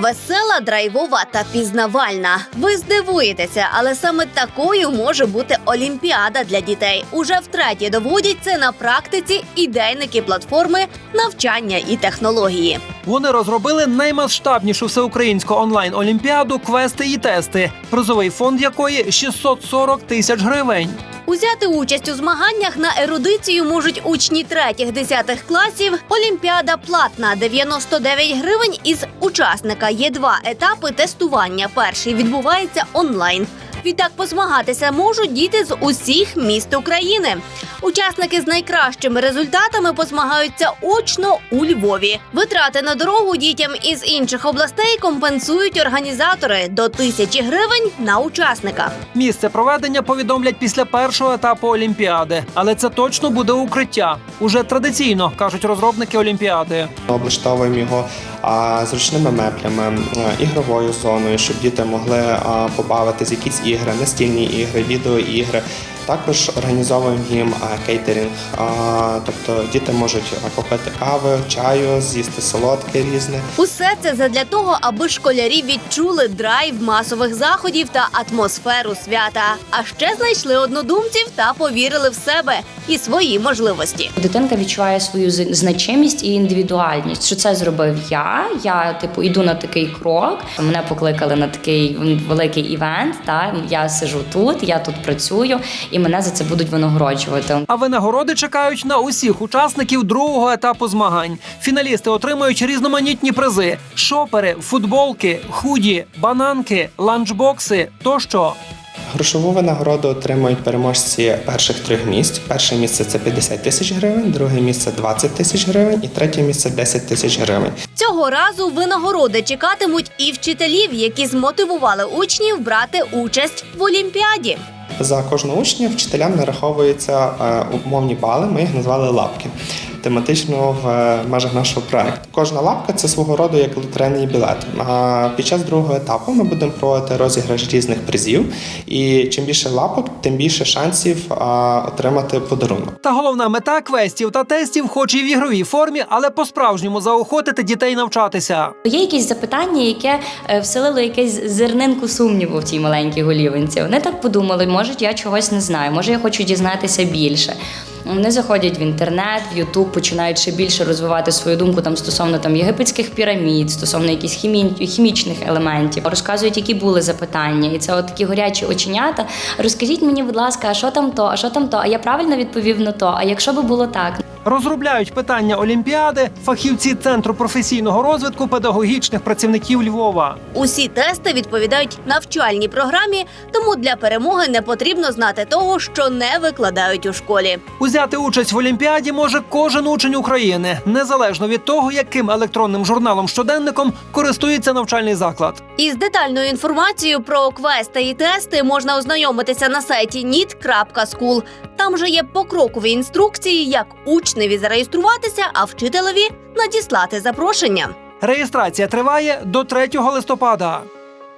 Весела, драйвова та пізнавальна. Ви здивуєтеся, але саме такою може бути Олімпіада для дітей. Уже втретє доводять це на практиці ідейники платформи навчання і технології. Вони розробили наймасштабнішу всеукраїнську онлайн-олімпіаду квести і тести, призовий фонд якої 640 тисяч гривень. Узяти участь у змаганнях на ерудицію можуть учні третіх-десятих класів. Олімпіада платна 99 гривень із учасника. Є два етапи тестування. Перший відбувається онлайн. Відтак позмагатися можуть діти з усіх міст України. Учасники з найкращими результатами позмагаються очно у Львові. Витрати на дорогу дітям із інших областей компенсують організатори до тисячі гривень на учасника. Місце проведення повідомлять після першого етапу Олімпіади, але це точно буде укриття. Уже традиційно кажуть розробники Олімпіади. Облаштовуємо його зручними меблями, ігровою зоною, щоб діти могли побавитись якісь ігри, настільні ігри, відеоігри. Також організовуємо їм кейтерінг, тобто діти можуть а, попити кави, чаю, з'їсти солодке різне. Усе це задля того, аби школярі відчули драйв масових заходів та атмосферу свята. А ще знайшли однодумців та повірили в себе і свої можливості. Дитинка відчуває свою з- значимість і індивідуальність. Що це зробив я? Я типу йду на такий крок. Мене покликали на такий великий івент. Та я сижу тут, я тут працюю, і мене за це будуть винагороджувати. А винагороди чекають на усіх учасників другого етапу змагань. Фіналісти отримують різноманітні призи: шопери, футболки, худі, бананки, ланчбокси тощо. Грошову винагороду отримують переможці перших трьох місць. Перше місце це 50 тисяч гривень, друге місце 20 тисяч гривень і третє місце 10 тисяч гривень. Цього разу винагороди чекатимуть і вчителів, які змотивували учнів брати участь в олімпіаді. За кожного учня вчителям нараховуються е, умовні бали. Ми їх назвали лапки. Тематично в е, межах нашого проекту. Кожна лапка це свого роду як лотерейний білет. А під час другого етапу ми будемо проводити розіграш різних призів. І чим більше лапок, тим більше шансів отримати подарунок. Та головна мета квестів та тестів, хоч і в ігровій формі, але по-справжньому заохотити дітей навчатися. Є якесь запитання, яке е, вселило якесь зернинку сумніву в цій маленькій голівинці. Вони так подумали, може, я чогось не знаю, може, я хочу дізнатися більше. Вони заходять в інтернет, в Ютуб, починають ще більше розвивати свою думку там стосовно там єгипетських пірамід, стосовно якихось хімі... хімічних елементів. Розказують, які були запитання, і це от такі горячі оченята. Розкажіть мені, будь ласка, а що там то, а що там то? А я правильно відповів на то? А якщо би було так? Розробляють питання Олімпіади фахівці Центру професійного розвитку педагогічних працівників Львова. Усі тести відповідають навчальній програмі, тому для перемоги не потрібно знати того, що не викладають у школі. Узяти участь в Олімпіаді може кожен учень України, незалежно від того, яким електронним журналом щоденником користується навчальний заклад. Із детальною інформацією про квести і тести можна ознайомитися на сайті nit.school. Там же є покрокові інструкції, як учневі зареєструватися, а вчителеві надіслати запрошення. Реєстрація триває до 3 листопада.